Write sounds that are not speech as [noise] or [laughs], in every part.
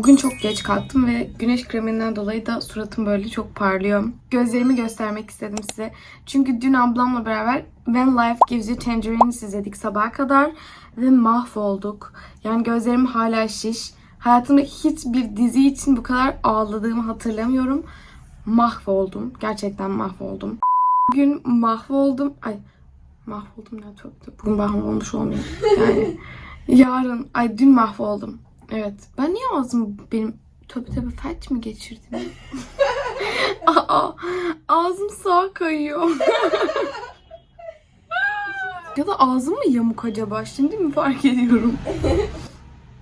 Bugün çok geç kalktım ve güneş kreminden dolayı da suratım böyle çok parlıyor. Gözlerimi göstermek istedim size. Çünkü dün ablamla beraber When Life Gives You Tangerines izledik sabaha kadar ve mahvolduk. Yani gözlerim hala şiş. Hayatımda hiçbir dizi için bu kadar ağladığımı hatırlamıyorum. Mahvoldum. Gerçekten mahvoldum. Bugün mahvoldum. Ay mahvoldum ne çok Bugün mahvolmuş olmayayım. Yani [laughs] yarın, ay dün mahvoldum. Evet. Ben niye ağzım benim töbe töbe felç mi geçirdim? [laughs] Aa, ağzım sağa kayıyor. [laughs] ya da ağzım mı yamuk acaba? Şimdi mi fark ediyorum?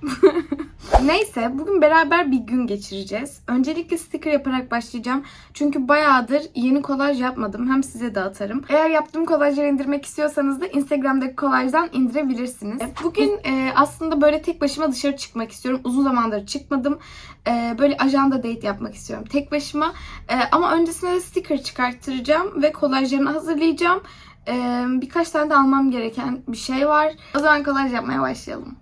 [laughs] Neyse bugün beraber bir gün geçireceğiz. Öncelikle sticker yaparak başlayacağım. Çünkü bayağıdır yeni kolaj yapmadım. Hem size de atarım. Eğer yaptığım kolajları indirmek istiyorsanız da Instagram'daki kolajdan indirebilirsiniz. Bugün e, aslında böyle tek başıma dışarı çıkmak istiyorum. Uzun zamandır çıkmadım. E, böyle ajanda date yapmak istiyorum tek başıma. E, ama öncesinde de sticker çıkarttıracağım ve kolajlarını hazırlayacağım. E, birkaç tane de almam gereken bir şey var. O zaman kolaj yapmaya başlayalım.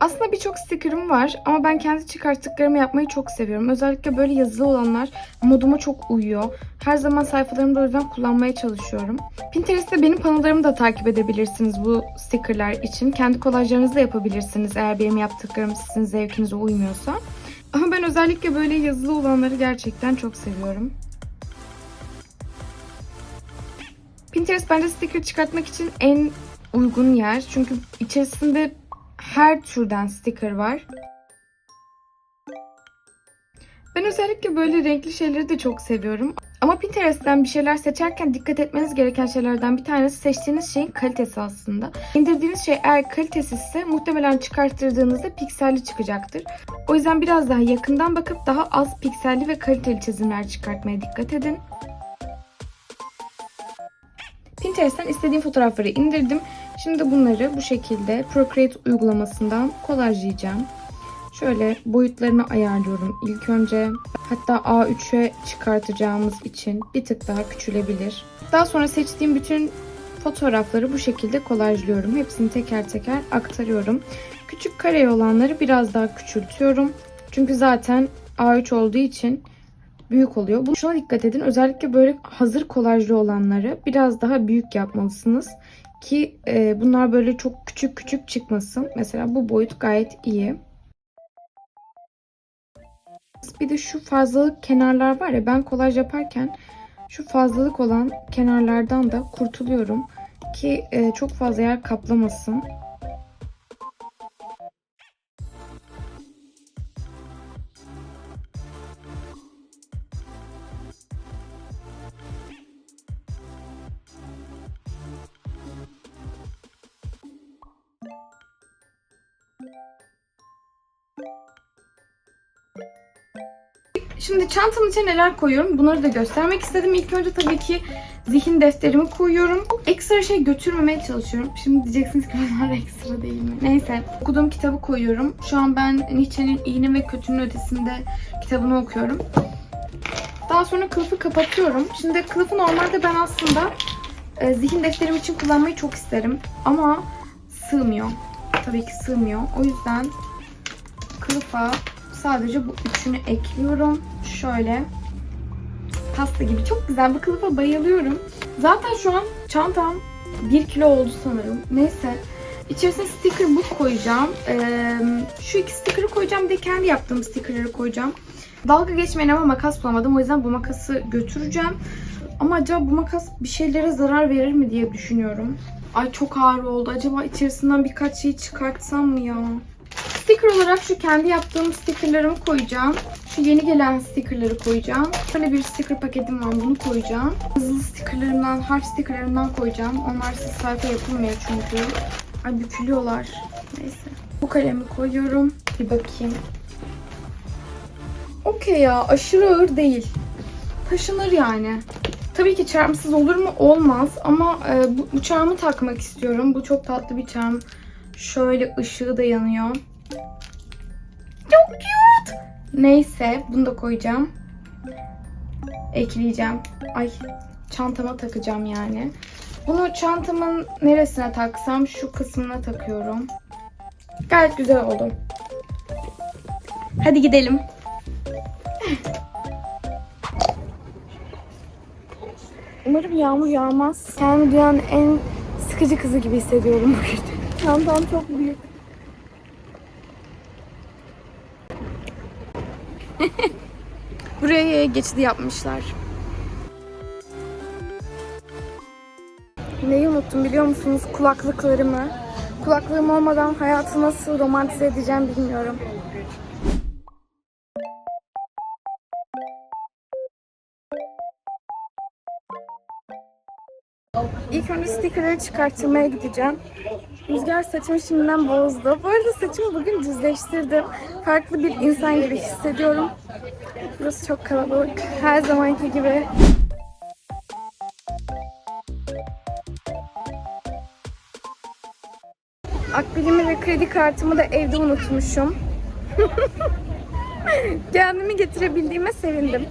Aslında birçok sticker'ım var ama ben kendi çıkarttıklarımı yapmayı çok seviyorum. Özellikle böyle yazılı olanlar moduma çok uyuyor. Her zaman sayfalarımda o yüzden kullanmaya çalışıyorum. Pinterest'te benim panolarımı da takip edebilirsiniz bu sticker'lar için. Kendi kolajlarınızı da yapabilirsiniz eğer benim yaptıklarım sizin zevkinize uymuyorsa. Ama ben özellikle böyle yazılı olanları gerçekten çok seviyorum. Pinterest bence sticker çıkartmak için en uygun yer. Çünkü içerisinde her türden sticker var. Ben özellikle böyle renkli şeyleri de çok seviyorum. Ama Pinterest'ten bir şeyler seçerken dikkat etmeniz gereken şeylerden bir tanesi seçtiğiniz şeyin kalitesi aslında. İndirdiğiniz şey eğer kalitesizse muhtemelen çıkarttırdığınızda pikselli çıkacaktır. O yüzden biraz daha yakından bakıp daha az pikselli ve kaliteli çizimler çıkartmaya dikkat edin. Pinterest'ten istediğim fotoğrafları indirdim. Şimdi bunları bu şekilde Procreate uygulamasından kolajlayacağım. Şöyle boyutlarını ayarlıyorum ilk önce. Hatta A3'e çıkartacağımız için bir tık daha küçülebilir. Daha sonra seçtiğim bütün fotoğrafları bu şekilde kolajlıyorum. Hepsini teker teker aktarıyorum. Küçük kare olanları biraz daha küçültüyorum. Çünkü zaten A3 olduğu için büyük oluyor. Bu şuna dikkat edin. Özellikle böyle hazır kolajlı olanları biraz daha büyük yapmalısınız ki e, bunlar böyle çok küçük küçük çıkmasın. Mesela bu boyut gayet iyi. Bir de şu fazlalık kenarlar var ya ben kolaj yaparken şu fazlalık olan kenarlardan da kurtuluyorum ki e, çok fazla yer kaplamasın. Şimdi çantamın içine neler koyuyorum bunları da göstermek istedim. İlk önce tabii ki zihin defterimi koyuyorum. Ekstra şey götürmemeye çalışıyorum. Şimdi diyeceksiniz ki [laughs] bunlar ekstra değil mi? Neyse. Okuduğum kitabı koyuyorum. Şu an ben Nietzsche'nin İyinin ve Kötünün Ötesinde kitabını okuyorum. Daha sonra kılıfı kapatıyorum. Şimdi kılıfı normalde ben aslında e, zihin defterim için kullanmayı çok isterim. Ama sığmıyor. Tabii ki sığmıyor. O yüzden kılıfa sadece bu üçünü ekliyorum. Şöyle pasta gibi. Çok güzel. Bu kılıfa bayılıyorum. Zaten şu an çantam 1 kilo oldu sanırım. Neyse. İçerisine sticker book koyacağım. Ee, şu iki sticker'ı koyacağım. Bir de kendi yaptığım sticker'ları koyacağım. Dalga geçmeyin ama makas bulamadım. O yüzden bu makası götüreceğim. Ama acaba bu makas bir şeylere zarar verir mi diye düşünüyorum. Ay çok ağır oldu. Acaba içerisinden birkaç şey çıkartsam mı ya? Sticker olarak şu kendi yaptığım stickerlarımı koyacağım. Şu yeni gelen stickerları koyacağım. Böyle bir sticker paketim var bunu koyacağım. Hızlı stickerlarımdan, harf stickerlarımdan koyacağım. Onlar siz sayfa yapılmıyor çünkü. Ay bükülüyorlar. Neyse. Bu kalemi koyuyorum. Bir bakayım. Okey ya aşırı ağır değil. Taşınır yani. Tabii ki çarmsız olur mu? Olmaz. Ama e, bu, bu çarmı takmak istiyorum. Bu çok tatlı bir çarm. Şöyle ışığı da yanıyor. Çok cute. Neyse bunu da koyacağım. Ekleyeceğim. Ay çantama takacağım yani. Bunu çantamın neresine taksam şu kısmına takıyorum. Gayet güzel oldu. Hadi gidelim. Umarım yağmur yağmaz. Kendimi dünyanın en sıkıcı kızı gibi hissediyorum bugün. Çantam çok büyük. [laughs] Buraya geçidi yapmışlar. Neyi unuttum biliyor musunuz? Kulaklıklarımı. Kulaklığım olmadan hayatı nasıl romantize edeceğim bilmiyorum. İlk önce stickerları çıkarttırmaya gideceğim. Rüzgar saçımı şimdiden bozdu. Bu arada saçımı bugün düzleştirdim. Farklı bir insan gibi hissediyorum. Burası çok kalabalık. Her zamanki gibi. Akbilimi ve kredi kartımı da evde unutmuşum. [laughs] Kendimi getirebildiğime sevindim.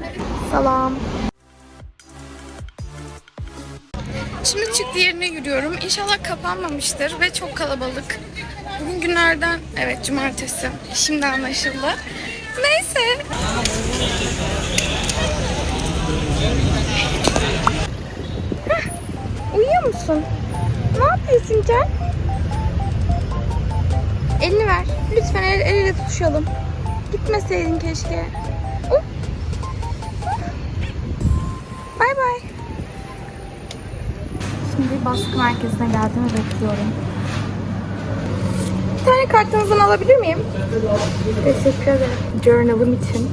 Salam. Şimdi çıktı yerine yürüyorum. İnşallah kapanmamıştır ve çok kalabalık. Bugün günlerden, evet cumartesi. Şimdi anlaşıldı. Neyse. Heh, uyuyor musun? Ne yapıyorsun Can? Elini ver. Lütfen el, el ele tutuşalım. Gitmeseydin keşke. Şimdi baskı merkezine geldim ve bekliyorum. Bir tane kartınızdan alabilir miyim? Teşekkür ederim. Journal'ım için.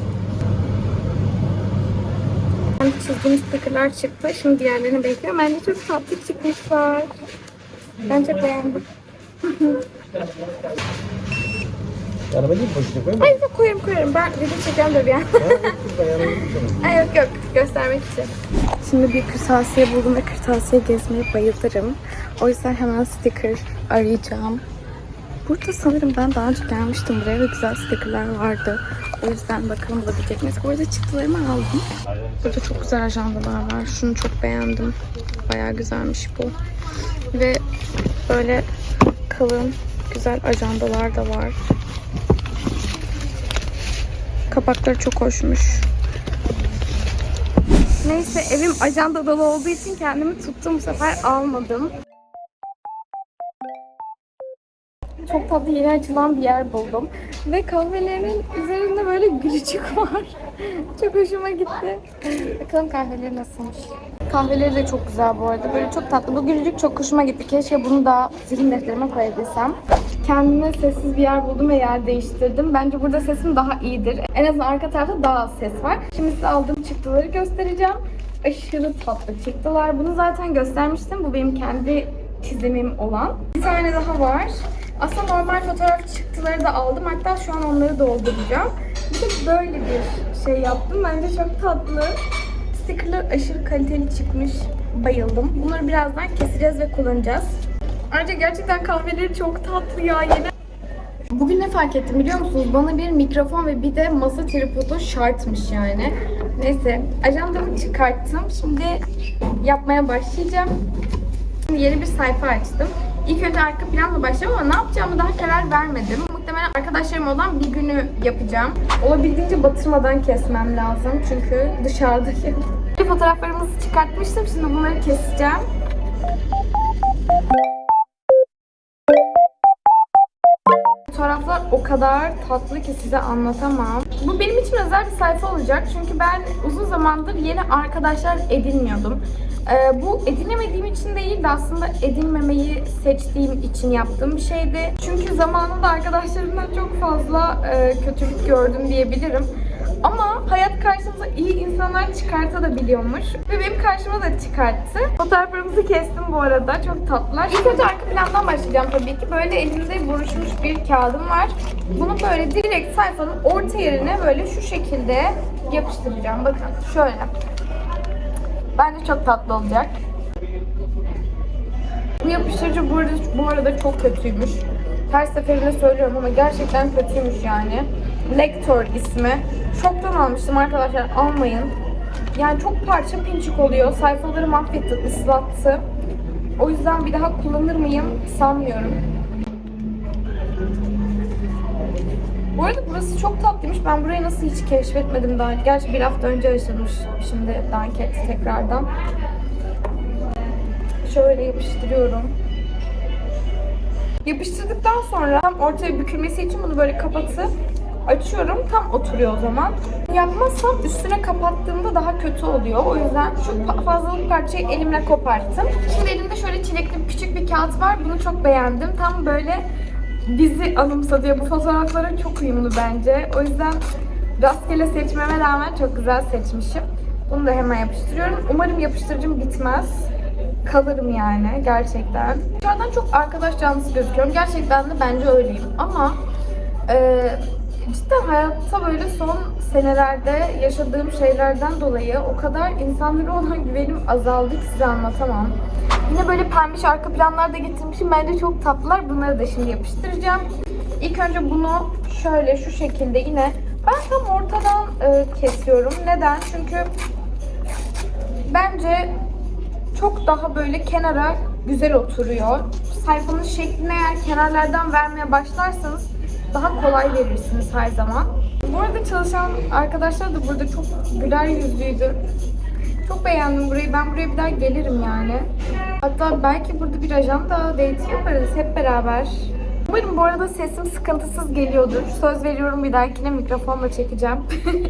Ben çizdiğim stickerlar çıktı. Şimdi diğerlerini bekliyorum. Bence çok tatlı çıkmışlar. Ben çok beğendim. [laughs] Araba değil mi poşete koyma? Ay yok koyarım koyarım. Ben video çekeceğim de bir an. [laughs] Ay yok yok göstermek için. Şimdi bir kırtasiye buldum ve kırtasiye gezmeye bayılırım. O yüzden hemen sticker arayacağım. Burada sanırım ben daha önce gelmiştim buraya ve güzel stickerlar vardı. O yüzden bakalım bulabilecek miyiz? Bu arada çıktılarımı aldım. Burada çok güzel ajandalar var. Şunu çok beğendim. Bayağı güzelmiş bu. Ve böyle kalın güzel ajandalar da var. Kapakları çok hoşmuş. Neyse evim ajanda dolu olduğu için kendimi tuttum bu sefer almadım. Çok tatlı yeni açılan bir yer buldum. Ve kahvelerin üzerinde böyle gülücük [laughs] var. çok hoşuma gitti. Bakalım kahveleri nasılmış. Kahveleri de çok güzel bu arada. Böyle çok tatlı. Bu gülücük çok hoşuma gitti. Keşke bunu da zihin defterime koyabilsem. Kendime sessiz bir yer buldum ve yer değiştirdim. Bence burada sesim daha iyidir. En azından arka tarafta daha az ses var. Şimdi size aldığım çıktıları göstereceğim. Aşırı tatlı çıktılar. Bunu zaten göstermiştim. Bu benim kendi çizimim olan. Bir tane daha var. Aslında normal fotoğraf çıktıları da aldım. Hatta şu an onları dolduracağım. Bir de böyle bir şey yaptım. Bence çok tatlı. Stickerlar aşırı kaliteli çıkmış. Bayıldım. Bunları birazdan keseceğiz ve kullanacağız. Ayrıca gerçekten kahveleri çok tatlı ya. Yeni Bugün ne fark ettim biliyor musunuz? Bana bir mikrofon ve bir de masa tripodu şartmış yani. Neyse, ajandamı çıkarttım. Şimdi yapmaya başlayacağım. Şimdi yeni bir sayfa açtım. İlk önce arka planla başlayacağım ama ne yapacağımı daha karar vermedim. Muhtemelen arkadaşlarım olan bir günü yapacağım. Olabildiğince batırmadan kesmem lazım çünkü dışarıdayım. [laughs] Fotoğraflarımızı çıkartmıştım. Şimdi bunları keseceğim. Fotoğraflar o kadar tatlı ki size anlatamam. Bu benim için özel bir sayfa olacak. Çünkü ben uzun zamandır yeni arkadaşlar edinmiyordum. Ee, bu edinemediğim için değil de aslında edinmemeyi seçtiğim için yaptığım bir şeydi. Çünkü zamanında arkadaşlarımdan çok fazla e, kötülük gördüm diyebilirim. Ama hayat karşımıza iyi insanlar çıkartabiliyormuş. Ve benim karşıma da çıkarttı. Fotoğraflarımızı kestim bu arada. Çok tatlılar. İlk önce arka plandan başlayacağım tabii ki. Böyle elimde buruşmuş bir kağıdım var. Bunu böyle direkt sayfanın orta yerine böyle şu şekilde yapıştıracağım. Bakın şöyle. Bence çok tatlı olacak. Bu yapıştırıcı bu arada, bu arada çok kötüymüş. Her seferinde söylüyorum ama gerçekten kötüymüş yani. Lektor ismi. Şoktan almıştım arkadaşlar almayın. yani çok parça pinçik oluyor. Sayfaları mahvetti, ıslattı. O yüzden bir daha kullanır mıyım sanmıyorum. Bu arada burası çok tatlıymış. Ben burayı nasıl hiç keşfetmedim daha. Gerçi bir hafta önce yaşamış. Şimdi dank etti tekrardan. Şöyle yapıştırıyorum. Yapıştırdıktan sonra tam ortaya bükülmesi için bunu böyle kapatıp açıyorum. Tam oturuyor o zaman. Yapmazsam üstüne kapattığımda daha kötü oluyor. O yüzden şu fazlalık parçayı elimle koparttım. Şimdi elimde şöyle çilekli küçük bir kağıt var. Bunu çok beğendim. Tam böyle bizi anımsatıyor. Bu fotoğraflara çok uyumlu bence. O yüzden rastgele seçmeme rağmen çok güzel seçmişim. Bunu da hemen yapıştırıyorum. Umarım yapıştırıcım bitmez. Kalırım yani gerçekten. Dışarıdan çok arkadaş canlısı gözüküyorum. Gerçekten de bence öyleyim. Ama e, cidden hayatta böyle son senelerde yaşadığım şeylerden dolayı o kadar insanlara olan güvenim azaldı ki size anlatamam. Yine böyle pembiş arka planlar da getirmişim. Bence çok tatlılar. Bunları da şimdi yapıştıracağım. İlk önce bunu şöyle şu şekilde yine ben tam ortadan e, kesiyorum. Neden? Çünkü bence çok daha böyle kenara güzel oturuyor. Sayfanın şeklini eğer kenarlardan vermeye başlarsanız daha kolay verirsiniz her zaman. Bu arada çalışan arkadaşlar da burada çok güler yüzlüydü. Çok beğendim burayı. Ben buraya bir daha gelirim yani. Hatta belki burada bir ajanda date yaparız hep beraber. Umarım bu arada sesim sıkıntısız geliyordur. Söz veriyorum bir dahakine mikrofonla çekeceğim.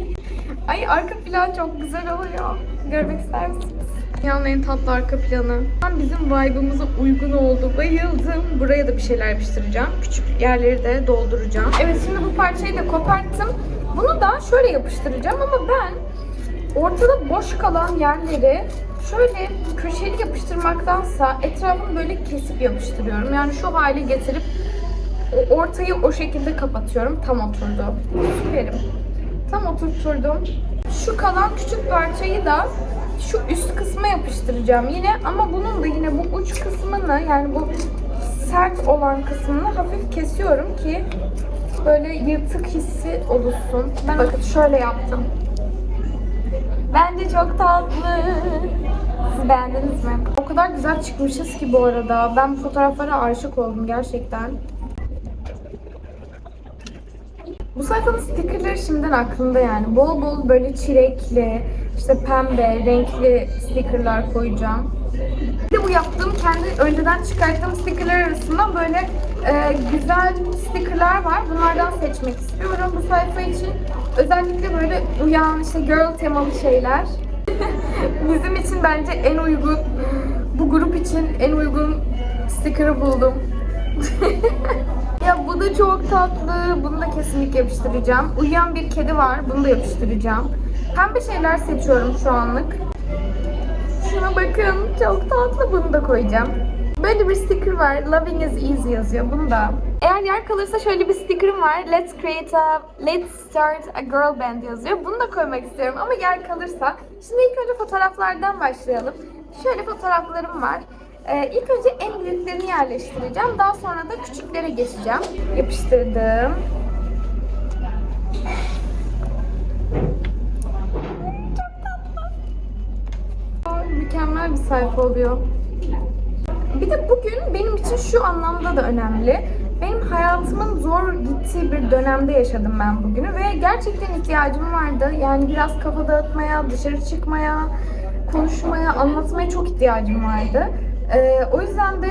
[laughs] Ay arka plan çok güzel oluyor. Görmek ister misiniz? Dünyanın en tatlı arka planı. Tam bizim vibe'ımıza uygun oldu. Bayıldım. Buraya da bir şeyler yapıştıracağım. Küçük yerleri de dolduracağım. Evet şimdi bu parçayı da koparttım. Bunu da şöyle yapıştıracağım ama ben ortada boş kalan yerleri şöyle köşeli yapıştırmaktansa etrafını böyle kesip yapıştırıyorum. Yani şu hale getirip ortayı o şekilde kapatıyorum. Tam oturdu. Süperim. Tam oturtturdum. Şu kalan küçük parçayı da şu üst kısma yapıştıracağım yine ama bunun da yine bu uç kısmını yani bu sert olan kısmını hafif kesiyorum ki böyle yırtık hissi oluşsun. Ben bakın şöyle yaptım. Bence çok tatlı. Siz beğendiniz mi? O kadar güzel çıkmışız ki bu arada. Ben bu fotoğraflara aşık oldum gerçekten. Bu sayfanın stickerları şimdiden aklımda yani. Bol bol böyle çilekli, işte pembe, renkli stickerlar koyacağım. Bir de bu yaptığım kendi önceden çıkarttığım stickerlar arasında böyle e, güzel stickerlar var. Bunlardan seçmek istiyorum bu sayfa için. Özellikle böyle uyan işte girl temalı şeyler. [laughs] Bizim için bence en uygun, bu grup için en uygun sticker'ı buldum. [laughs] Ya bu da çok tatlı. Bunu da kesinlikle yapıştıracağım. Uyuyan bir kedi var. Bunu da yapıştıracağım. Pembe şeyler seçiyorum şu anlık. Şuna bakın. Çok tatlı. Bunu da koyacağım. Böyle bir sticker var. Loving is easy yazıyor. Bunu da. Eğer yer kalırsa şöyle bir sticker'ım var. Let's create a, let's start a girl band yazıyor. Bunu da koymak istiyorum ama yer kalırsa. Şimdi ilk önce fotoğraflardan başlayalım. Şöyle fotoğraflarım var. Ee, ilk önce en büyüklerini yerleştireceğim. Daha sonra da küçüklere geçeceğim. Yapıştırdım. Mükemmel bir sayfa oluyor. Bir de bugün benim için şu anlamda da önemli. Benim hayatımın zor gittiği bir dönemde yaşadım ben bugünü ve gerçekten ihtiyacım vardı. Yani biraz kafa dağıtmaya, dışarı çıkmaya, konuşmaya, anlatmaya çok ihtiyacım vardı. Ee, o yüzden de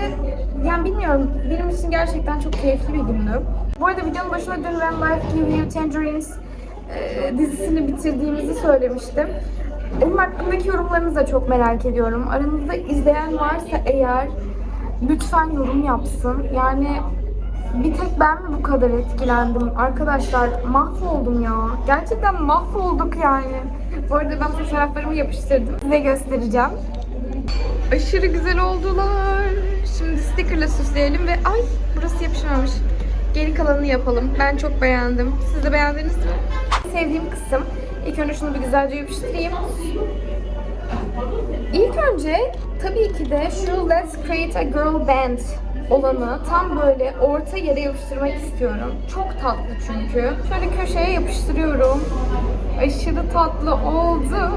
yani bilmiyorum benim için gerçekten çok keyifli bir gündü. Bu arada videonun başında dün When Life Give You Tangerines e, dizisini bitirdiğimizi söylemiştim. Onun hakkındaki yorumlarınızı da çok merak ediyorum. Aranızda izleyen varsa eğer lütfen yorum yapsın. Yani bir tek ben mi bu kadar etkilendim? Arkadaşlar mahvoldum ya. Gerçekten mahvolduk yani. Bu arada ben fotoğraflarımı yapıştırdım. Size göstereceğim. Aşırı güzel oldular. Şimdi stickerla süsleyelim ve ay burası yapışmamış. Geri kalanını yapalım. Ben çok beğendim. Siz de beğendiniz mi? Sevdiğim kısım. İlk önce şunu bir güzelce yapıştırayım. İlk önce tabii ki de şu Let's Create a Girl Band olanı tam böyle orta yere yapıştırmak istiyorum. Çok tatlı çünkü. Şöyle köşeye yapıştırıyorum. Aşırı tatlı oldu.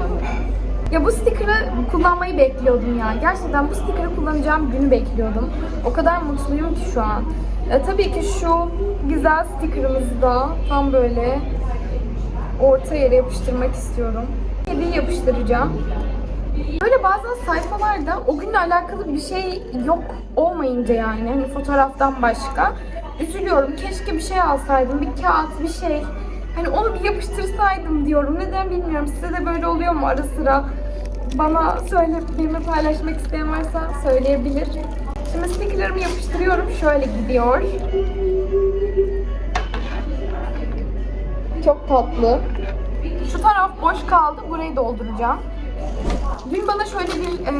Ya bu sticker'ı kullanmayı bekliyordum ya. Gerçekten bu sticker'ı kullanacağım günü bekliyordum. O kadar mutluyum ki şu an. E, tabii ki şu güzel sticker'ımızı da tam böyle orta yere yapıştırmak istiyorum. Kediyi yapıştıracağım. Böyle bazen sayfalarda o günle alakalı bir şey yok olmayınca yani hani fotoğraftan başka üzülüyorum. Keşke bir şey alsaydım, bir kağıt, bir şey. Hani onu bir yapıştırsaydım diyorum. Neden bilmiyorum. Size de böyle oluyor mu ara sıra? Bana söyle, benimle paylaşmak isteyen varsa söyleyebilir. Şimdi stickerlarımı yapıştırıyorum. Şöyle gidiyor. Çok tatlı. Şu taraf boş kaldı. Burayı dolduracağım. Dün bana şöyle bir e,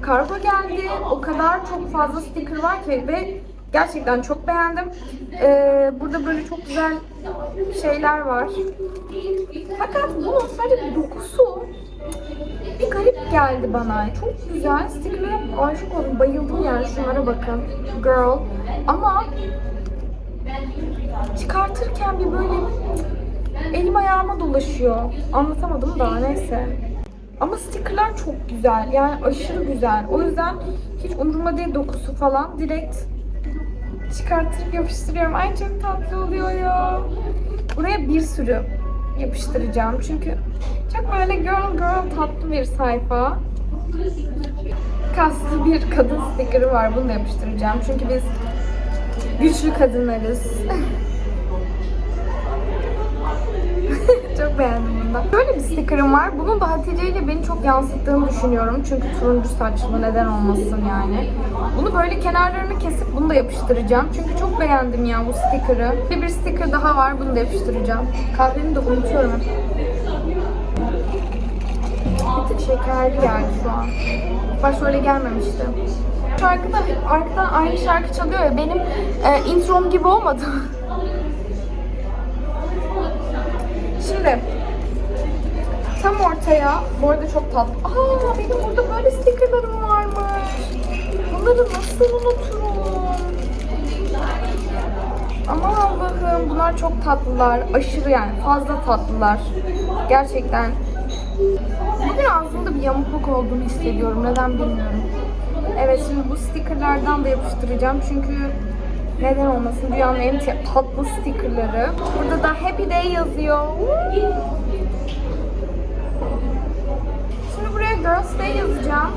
kargo geldi. O kadar çok fazla sticker var ki ve gerçekten çok beğendim. E, burada böyle çok güzel şeyler var. Fakat bunun sadece dokusu bir garip geldi bana. Çok güzel. Sticker'lara aşık oldum. Bayıldım yani. Şunlara bakın. Girl. Ama çıkartırken bir böyle elim ayağıma dolaşıyor. Anlatamadım da neyse. Ama stickerlar çok güzel. Yani aşırı güzel. O yüzden hiç umurumda değil dokusu falan. Direkt çıkartırıp yapıştırıyorum. Ay çok tatlı oluyor ya. Buraya bir sürü yapıştıracağım. Çünkü çok böyle girl girl tatlı bir sayfa. Kaslı bir kadın sticker'ı var. Bunu da yapıştıracağım. Çünkü biz güçlü kadınlarız. [laughs] Çok beğendim bunu da. Böyle bir sticker'ım var. Bunun da Hatice ile beni çok yansıttığını düşünüyorum. Çünkü turuncu saçlı neden olmasın yani. Bunu böyle kenarlarını kesip bunu da yapıştıracağım. Çünkü çok beğendim ya bu sticker'ı. Bir bir sticker daha var. Bunu da yapıştıracağım. Kahvemi de unutuyorum. Bir tık şekerli geldi şu an. Başta öyle gelmemişti. Şarkıda arkadan aynı şarkı çalıyor ya benim e, introm gibi olmadı. [laughs] Şimdi tam ortaya, bu arada çok tatlı. Aa benim burada böyle stickerlarım varmış. Bunları nasıl unuturum? Aman Allah'ım bunlar çok tatlılar. Aşırı yani fazla tatlılar. Gerçekten. Bugün ağzımda bir yamukluk olduğunu hissediyorum. Neden bilmiyorum. Evet şimdi bu stickerlardan da yapıştıracağım. Çünkü neden olmasın dünyanın en tatlı stickerları. Burada da Happy Day yazıyor. Şimdi buraya Girls Day yazacağım.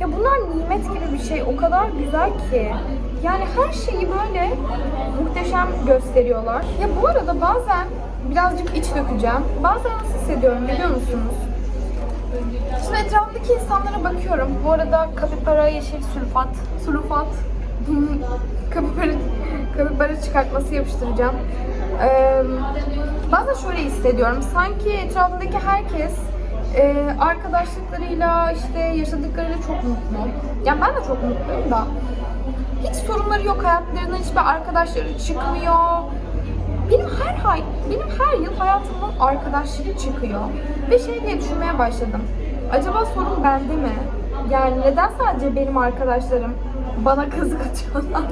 Ya bunlar nimet gibi bir şey. O kadar güzel ki. Yani her şeyi böyle muhteşem gösteriyorlar. Ya bu arada bazen birazcık iç dökeceğim. Bazen nasıl hissediyorum biliyor musunuz? Şimdi etrafındaki insanlara bakıyorum. Bu arada kapibara yeşil sülfat, sulfat, kapibara, kapibara çıkartması yapıştıracağım. Ee, bazen şöyle hissediyorum. Sanki etrafındaki herkes e, arkadaşlıklarıyla işte yaşadıklarıyla çok mutlu. Yani ben de çok mutluyum da. Hiç sorunları yok hayatlarında, hiçbir arkadaşları çıkmıyor. Benim her hay, benim her yıl hayatımdan arkadaşlık çıkıyor. Ve şey diye düşünmeye başladım. Acaba sorun bende mi? Yani neden sadece benim arkadaşlarım bana kazık atıyorlar?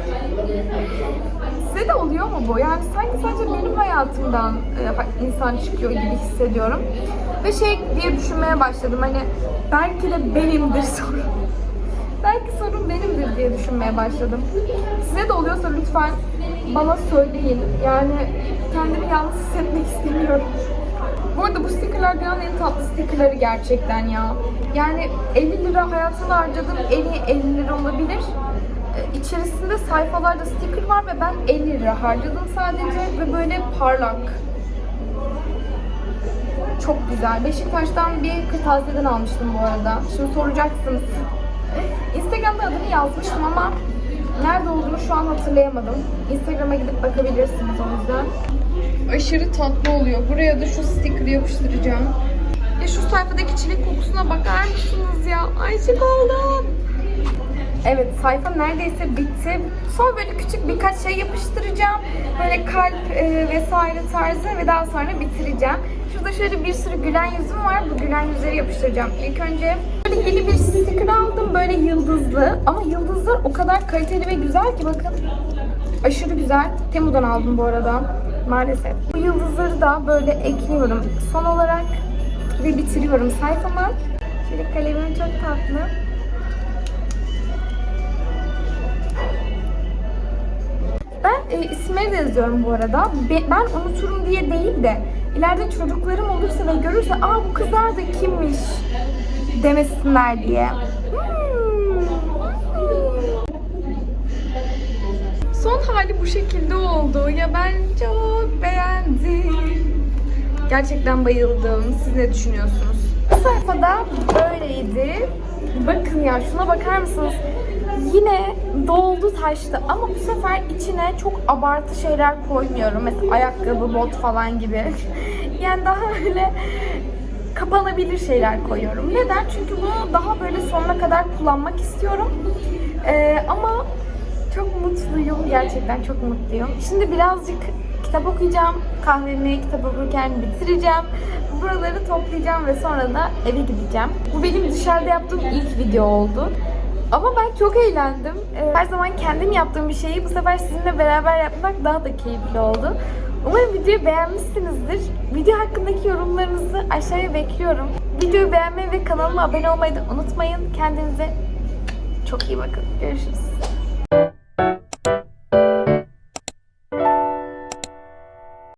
Size de oluyor mu bu? Yani sanki sadece benim hayatımdan e, insan çıkıyor gibi hissediyorum. Ve şey diye düşünmeye başladım. Hani belki de benimdir [laughs] sorun. Belki sorun benimdir diye düşünmeye başladım. Size de oluyorsa lütfen bana söyleyin. Yani kendimi yalnız hissetmek istemiyorum. Bu arada bu stickerlar dünyanın en tatlı stickerları gerçekten ya. Yani 50 lira hayatımda harcadığım en iyi 50 lira olabilir. Ee, İçerisinde sayfalarda sticker var ve ben 50 lira harcadım sadece ve böyle parlak. Çok güzel. Beşiktaş'tan bir kırtasiyeden almıştım bu arada. Şimdi soracaksınız. Instagram'da adını yazmıştım ama nerede olduğunu şu an hatırlayamadım. Instagram'a gidip bakabilirsiniz o yüzden. Aşırı tatlı oluyor. Buraya da şu sticker'ı yapıştıracağım. Ya şu sayfadaki çilek kokusuna bakar mısınız ya? Aşık oldum. Evet sayfa neredeyse bitti. Sonra böyle küçük birkaç şey yapıştıracağım. Böyle kalp e, vesaire tarzı ve daha sonra bitireceğim. Şurada şöyle bir sürü gülen yüzüm var. Bu gülen yüzleri yapıştıracağım. İlk önce böyle yeni bir sticker aldım. Böyle yıldızlı. Ama yıldızlar o kadar kaliteli ve güzel ki bakın. Aşırı güzel. Temu'dan aldım bu arada. Maalesef. Bu yıldızları da böyle ekliyorum. Son olarak ve bitiriyorum sayfama. şekilde kalemim çok tatlı. E, isimleri de yazıyorum bu arada. Be- ben unuturum diye değil de ileride çocuklarım olursa ve görürse aa bu kızlar da kimmiş demesinler diye. Hmm. Son hali bu şekilde oldu. Ya ben çok beğendim. Gerçekten bayıldım. Siz ne düşünüyorsunuz? Bu sayfada böyleydi. Bakın ya şuna bakar mısınız? Yine doldu taştı ama bu sefer içine çok abartı şeyler koymuyorum. Mesela ayakkabı, bot falan gibi. [laughs] yani daha öyle kapanabilir şeyler koyuyorum. Neden? Çünkü bunu daha böyle sonuna kadar kullanmak istiyorum. Ee, ama çok mutluyum. Gerçekten çok mutluyum. Şimdi birazcık kitap okuyacağım. Kahvemi kitap okurken bitireceğim. Buraları toplayacağım ve sonra da eve gideceğim. Bu benim dışarıda yaptığım ilk video oldu. Ama ben çok eğlendim. Ee, Her zaman kendim yaptığım bir şeyi bu sefer sizinle beraber yapmak daha da keyifli oldu. Umarım videoyu beğenmişsinizdir. Video hakkındaki yorumlarınızı aşağıya bekliyorum. Videoyu beğenmeyi ve kanalıma abone olmayı da unutmayın. Kendinize çok iyi bakın. Görüşürüz.